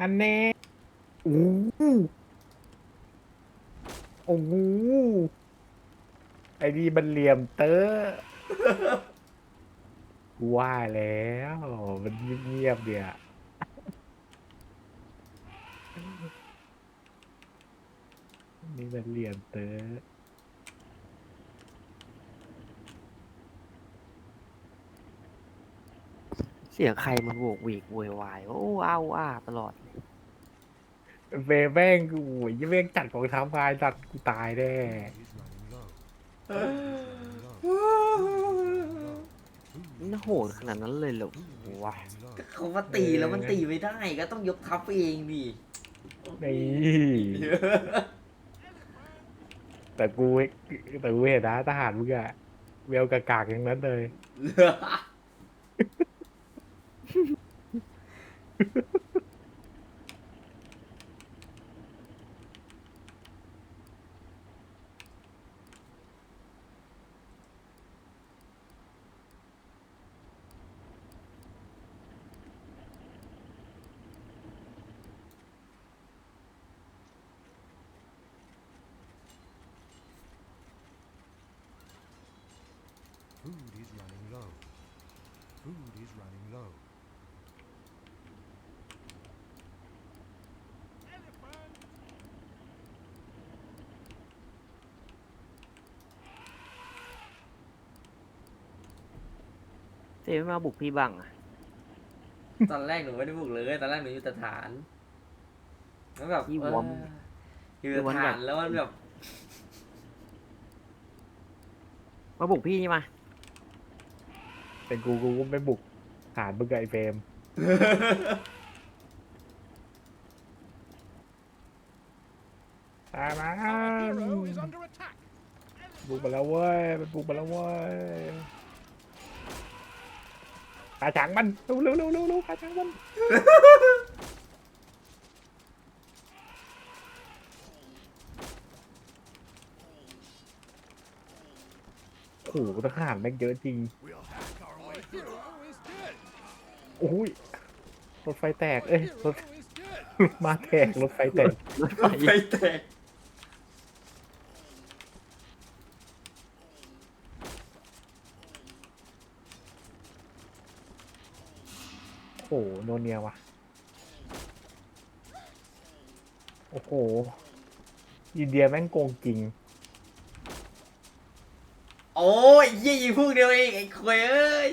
อันแน่โอ้โหโอ้โหไอ้นี่มันเหลี่ยมเตอกูว่าแล้ว มันเงียบๆเดียวนี่มันเหลี่ยมเตอเสียงใครมันโวกเวกโวยวายโอ้อ้าวอ้าตลอด เวแม่งกูโอ้ยยังแม่งจัดของทัพพายจัดกูตายแน่น่าโหดขนาดนั้นเลยเหรอวะเขาว่าตีแล้วมันตีไม่ได้ก็ต้องยกทัพเองดินี่แต่กูแต่กูเห็นนะทหารมึงอะเวลกากากๆอย่างนั้นเลย Food is running low. Food is running low. เจ๊ไม่มาบุกพี่บ้างอะตอนแรกหนูไม่ได้บุกเลย ตอนแรกหนูอยู่แต่ฐาน แล้วแบบพี่เออวอมอยู่แต่ฐานแล้วมันแบบมาบุกพี่นี่มา เป็นกูกูก็ไม่บุกฐานมึงกับไอ้เฟรมตามมา Hero is under attack. บุกมาแล้วเว้ยมันบุกมาแล้วเว้ย ขาช้างมันเร็วเร็วเร็วเร็วขาช้างมันโอ้โหทหารแม่งเยอะจริงโอ้ยรถไฟแตก เอ้ยรถมาแตกรถไฟแตก รถไฟแตก โอ้โหโนเนียว่ะ โอ้โห อินเดียแม่งโกงจริง โอ้ยยี่อีพวกเดียวเองไอ้ควยเอ้ย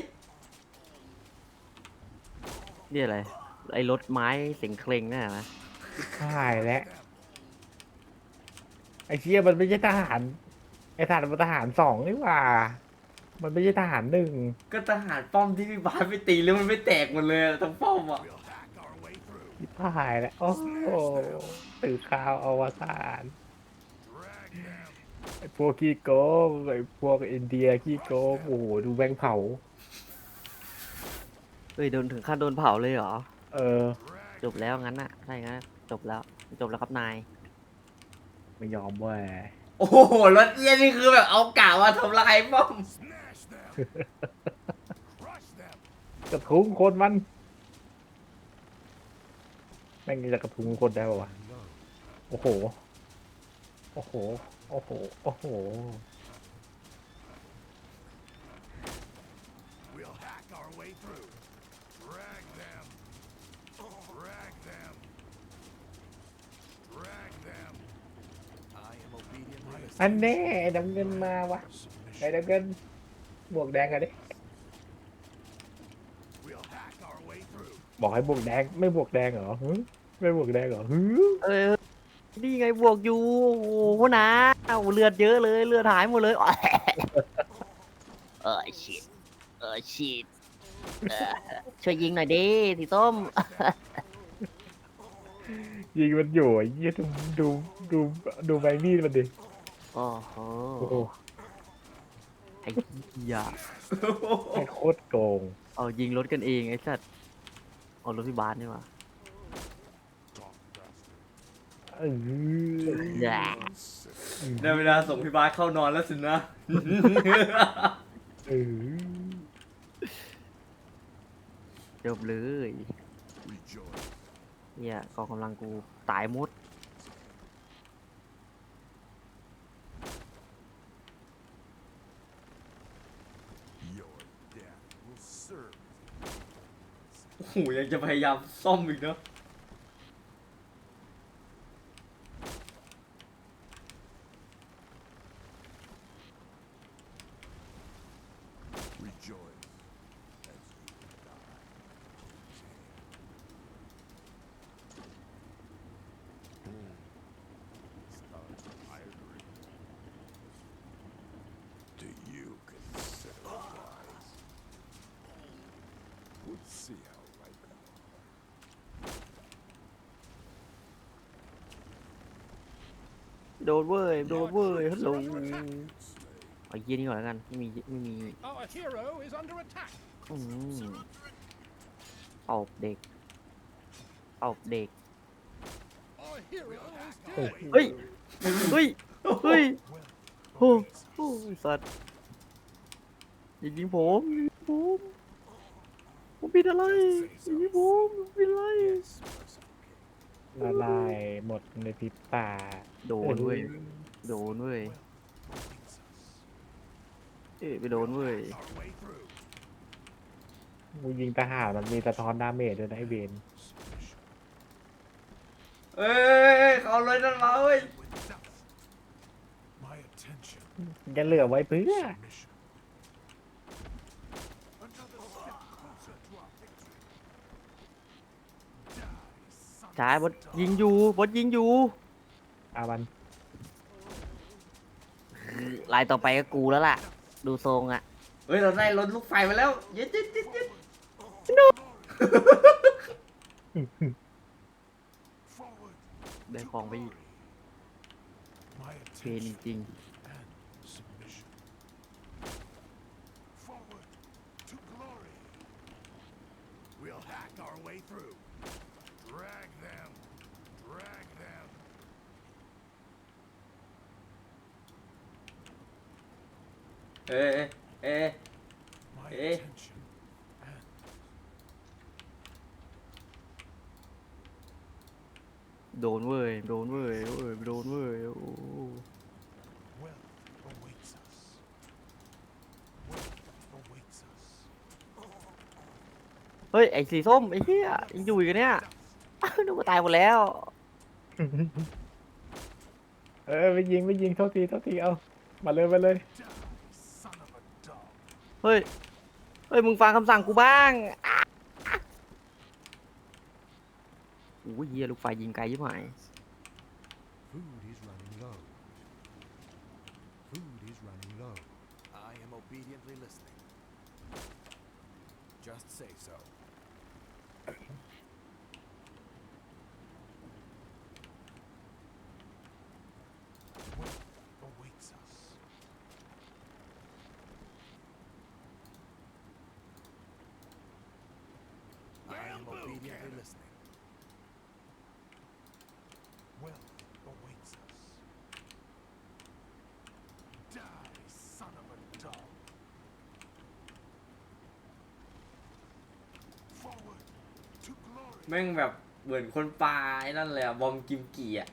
นี่อะไร ไอ้รถไม้เสียงเคร่งน่ะนะใช่แล้วไอ้เชี่ยมันไม่ใช่ทหาร ไอ้ทหารมันทหารสองนี่หว่า มันไม่ใช่ทหารหนึ่งก็ทหารป้อมที่พี่บาสไปตีแล้วมันไม่แตกหมดเลยอะทั้งป้อมอะ We'll hack our way through. ที่พายแล้ว โอ้โหตื่นข่าวอวสาน Drag them. ไอ้พวกขี้โกงไอ้พวกอินเดียขี้โกงโอ้โหดูแบงเผาเฮ้ยโดนถึงขั้นโดนเผาเลยเหรอ เออ Drag จบแล้วงั้นน่ะใช่งั้นอะจบแล้ว จบแล้วครับนาย ไม่ยอมเว้ย โอ้โหรถเอี้ยนี่คือแบบเอากะว่าทำลายป้อม กระทุ้งคนมัน แม่งจะกระทุ้งคนได้ป่าวะ Low. โอ้โห โอ้โห โอ้โห โอ้โห We'll hack our way through. Drag them. Drag them. Drag them. I am obedient. อันแน่ดำเงินมาวะไอ้ Submission. ดำเงิน บวกแดงกันดิ We'll hack our way through. บอกให้บวกแดง ไม่บวกแดงเหรอหึไม่บวกแดงเหรอหึเออ นี่ไงบวกอยู่ โอ้โหนะเอาเลือดเยอะเลย เลือดหายหมดเลยเออชิดเออชิดเออช่วยยิงหน่อยดิสีส้ม ยิงมันอยู่ไอ้เหี้ยดูดูดูดูใบมีดมันดิ โอ้โห โอ้โห ไอ้เหี้ยแม่งโคตรโกงเอายิงรถกันเองไอ้สัตว์เอารถพี่บาสนี่มาเออแย่ได้เวลาส่งพี่บาสเข้านอนแล้วสินะ เออจบเลย Rejoice. เฮียกองกำลังกูตายหมด Your death will serve โอ้โหยังจะพยายามซ่อมอีกเนาะ โดนเว้ย โดนเว้ยฮัลโหล Slay. เอาเยี่ยนี่ก่อนแล้วกัน ไม่มี ไม่มี Our hero is under attack. อืมตบเด็กตบเด็ก Our hero is โอ้ dead. โหเฮ้ย เฮ้ย เฮ้ย โอ้โหสัตว์อย่ายิงผมอย่ายิงผม ผมผิดอะไรอย่ายิงผมผมผิดอะไร Yes, merciful king. ละลายหมดในพริบตาโดนเว้ย โดนเว้ย Awaits us. เอ้ยไปโดนเว้ย Our way through. กูยิงทหารมันมีสะท้อนดาเมจด้วยนะไอเวน Submission เอ้ยเขาเลยนั่นมาเว้ย with dust. My attention. จะเหลือไว้เพื่อ Submission. Another step closer to our victory. Die, son ช้า of บ a ด dog. ยิงอยู่บดยิงอยู่อาวันลายต่อไปก็กูแล้วล่ะ ดูทรงอะเฮ้ยเราได้รถลูกไฟมาแล้วเย็ดเย็ดเย็ดเย็ด Forward ได้ to ของไปอีก glory. My เพลน attention จริง and submission. Forward to glory. We'll hack our way through. Drag them. Drag them. เอ้ยเอ้ย My Eh. attention and โดนเว้ย โดนเว้ยเว้ยโดนเว้ยโอ้โห wealth awaits us. Wealth awaits us. เฮ้ย ไอ้สีส้ม ไอ้เหี้ยยังอยู่อีกเหรอเนี่ย นึกว่าตายหมดแล้ว เออไปยิงไปยิงโทษทีโทษทีเอา มาเลยมาเลย Die, เฮ้ย เฮ้ย มึงฟังคำสั่งกูบ้างอะโอ้ยเฮียลูกไฟยิงไกลยิ่งหาย Food is running low. Food is running low. I am obediently listening. Just say so. Wealth awaits us. 'I am obediently listening. Wealth awaits us. Die, son of a dog. Forward to glory. แม่งแบบเหมือนคนปลาไอ้นั่นเลยอะบอมกิมกี่อะ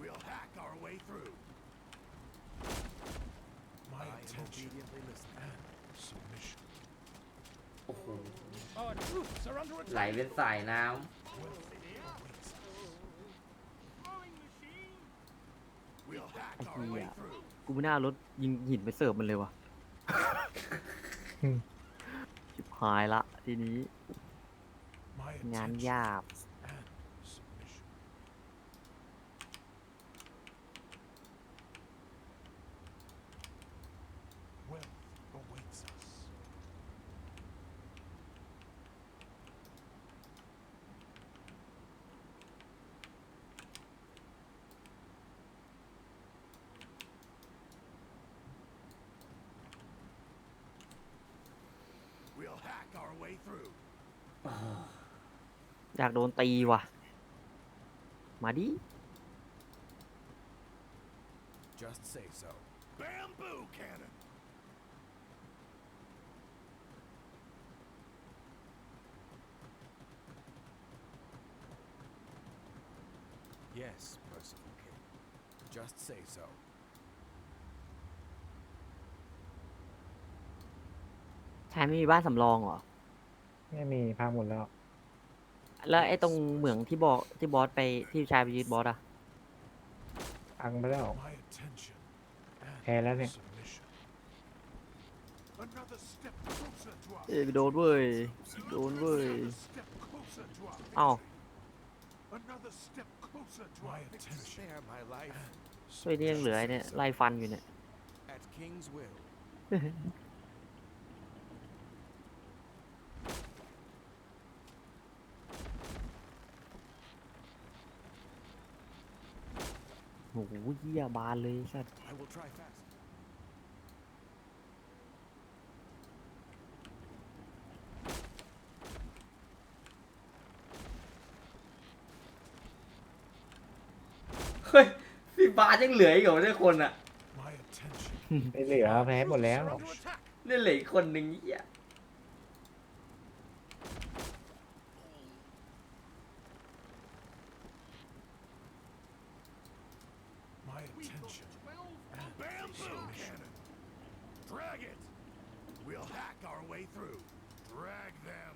We'll hack our way through. My attention and submission. โอ้โห Our troops are under ไหล attack. เป็นสายน้ Wealth awaits us. We'll hack our way Yeah. through. กูไม่น่ารถยิงหินไปเสิร์ฟมันเลยว่ะอืมชิบหายละทีนี้ My งาน attention ยาก and submission. Wealth awaits us. We'll hack our way through. อยากโดนตีว่ะ มาดิ Just ชาไม่มีบ้านสำรองเหรอ ไม่มีพังหมดแล้ว แล้วไอ้ตรงเหมืองที่บอกที่บอสไปที่ชายไปยึดบอสอะพังไปแล้ว My attention and แพ้แล้วเนี่ย submission. Another step closer to our เอ้ยโดนเว้ย โดนเว้ย Another step closer to our เอ้า victory. Another step closer to my attention. Spare my life ช่วยนี่ยังเหลือไอ้เนี่ยไล่ฟันอยู่เนี่ย at King's will. หเยี่ยบานเลยสัตว์ I will try fast. เฮ้ยพี่บาสยังเหลืออีกเหรอเนี่ยคนอะ My attention. ไม่เหลือแพ้หมดแล้ว Are under attack. เนี่ยเหลืออีกคนหนึ่งเหี้ย My We've got attention. 12 and bamboo submission. Drag it. We'll hack our way through. Drag them.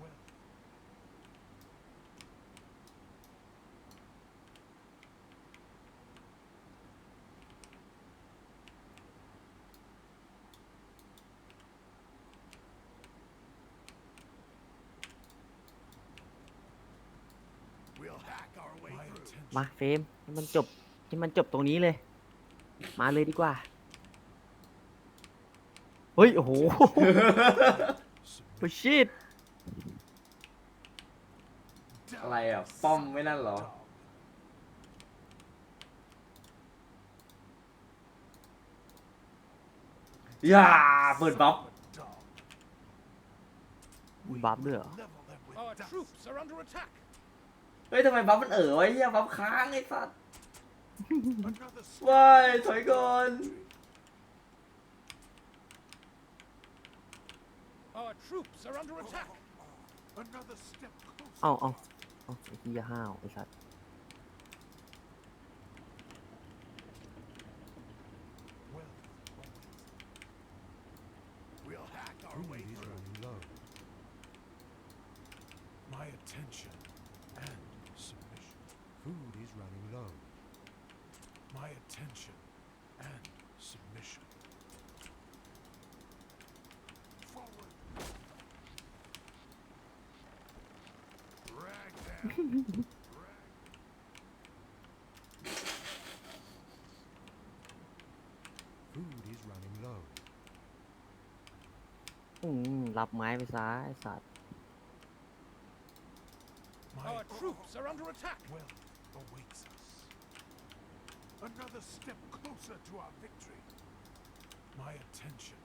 Well, 'We'll hack our way My through. มาเฟรมให้มันจบให้มันจบตรงนี้เลย มาเลยดีกว่า เฮ้ย โอ้โหโอ้ชิตอะไรอะ ป้อมไม่นั่นเหรอ อย่า เปิดบัฟบัฟด้วยเหรอ เฮ้ยทำไมบัฟมันเอ๋อไว้เหี้ยบัฟค้างไอ้สัตว์ Another step ว้ายถอยก่อน Our troops are under attack. Another step closer. เอาเอาเอาไอ้เหี้ยห้าวไอ้สัตว์ running low. My attention and submission. Forward. Drag them. Drag. Food is running low. อืมรับไม้ไปซ้ายไอ้สัตว์ My Our troops are under attack. well awaits us. Another step closer to our victory. My attention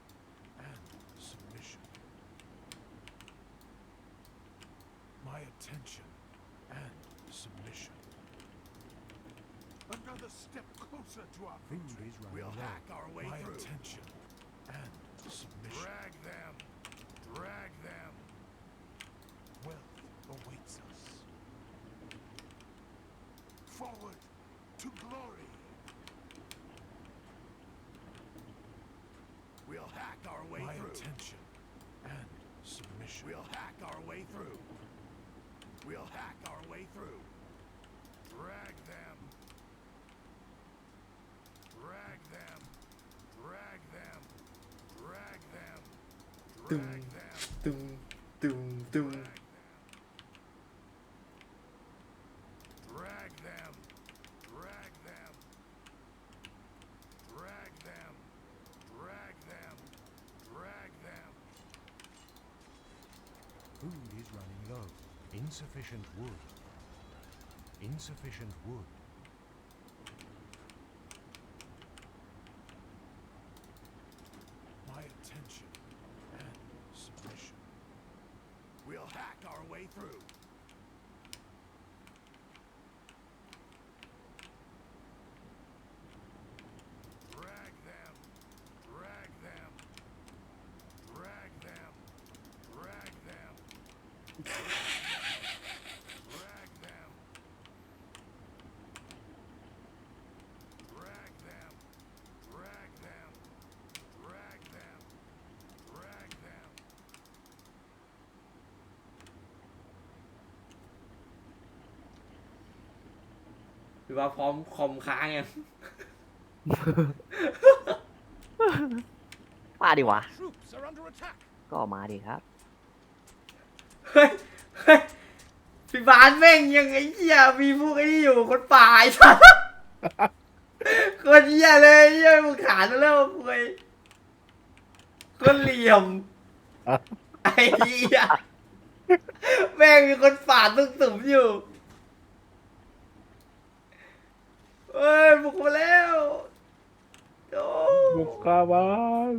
and submission. My attention and submission. Another step closer to our Food victory. is running we'll low. hack our way My through. attention and submission. Drag them. Drag them. Wealth awaits us. Forward to glory. We'll hack our way My through. attention and submission. We'll hack our way through. We'll hack our way through. Drag them. Drag them. Drag them. Drag them. Drag them. Food is running low. Insufficient wood. Insufficient wood. หรือว่าพร้อมคอมค้างยัง มาดิวะก็มาดิครับ บานแม่งยังไอ้เหี้ยมีพวกไอ้นี่อยู่คนป่าไอ้สัสคนเหี้ยเลยเหี้ยมึงขานมาแล้วคุยคนเหลี่ยมไอ้เหี้ยแม่งมีคนป่าตุ้งตุ่มอยู่เฮ้ยบุกมาแล้วโอ้บุกเข้าบ้าน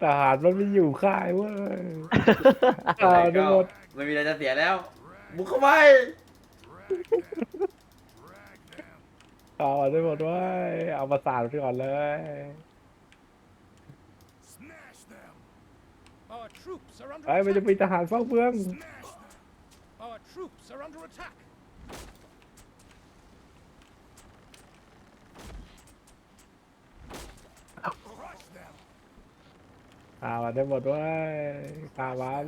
ทหารมันไม่อยู่ค่ายเว้ยอะตาไรยทั้ก็งหมด ไม่มีอะไรจะเสียแล้ว บุกเข้าไปตายทั้งหมดเว้ยเอามาสานไปก่อนเลย Smash them! Our troops are under ไอ้ยมันจะมี attack. ทหารเฝ้าเมือง Smash them! Our troops are under attack. Crush them! ตามันได้หมดเว้ยตามัน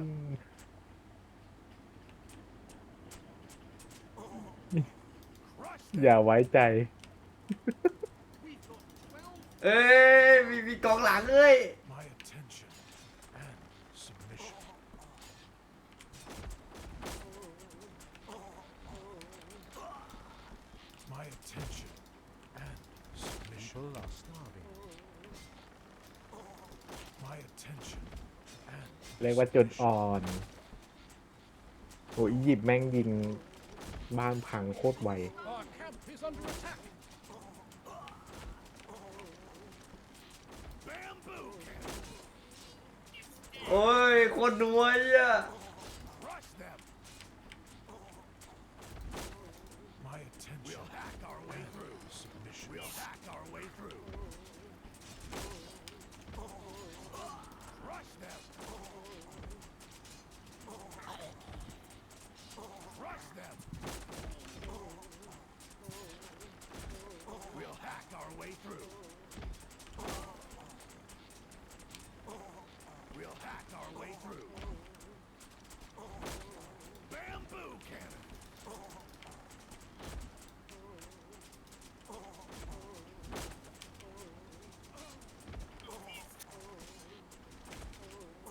อย่าไว้ใจ We thought twelve เอ้ยมีมีกองหลังเอ้ย my attention and submission. My attention and submission. People are starving. My attention and เรียกว่าจุดอ่อนโอ้ยอียิปต์แม่งยิงบ้านพังโคตรไว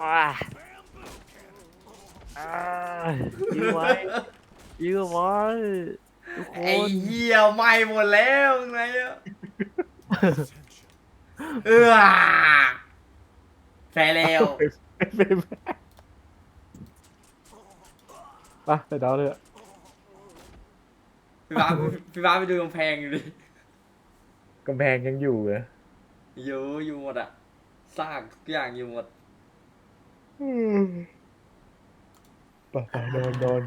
Bamboo cannon. อ่ายื้อไว้ยื้อไว้ทุกคไอ้นเหี้ยไหม้หมดแล้วไงอะ Attention. เออแพ้แล้ว ไปไปดาวเลยพี่บ้าสพี่บ้าสไปดูกำแพงอยู่ดิกำแพงยังอยู่เหรออยู่อยู่หมดอะซากทุกอย่างอยู่หมด ไปไปโดนโดน